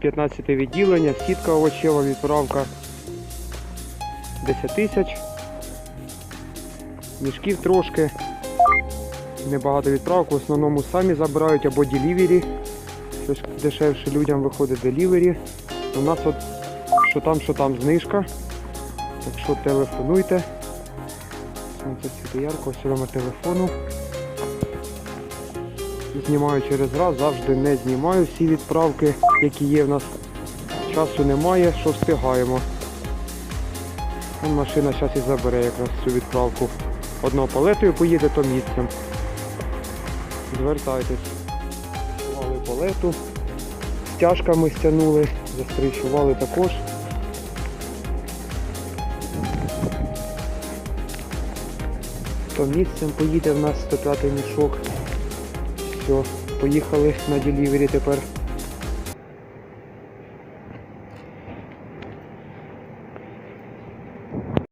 15 відділення, сітка овочева, відправка 10 тисяч. Мішків трошки. Небагато відправок, в основному самі забирають або делівері. Дешевше людям виходить делівері. У нас от що там, що там знижка. Так що телефонуйте. Сонце світи ярко, ось телефону. Знімаю через раз, завжди не знімаю всі відправки, які є в нас. Часу немає, що встигаємо. Машина зараз і забере якраз цю відправку. Одного палетою поїде, то місцем. Звертайтесь. Стягували палету. Стяжками стягнули, застрічували також. То місцем поїде в нас 105 мішок. Все, поїхали на делівері тепер.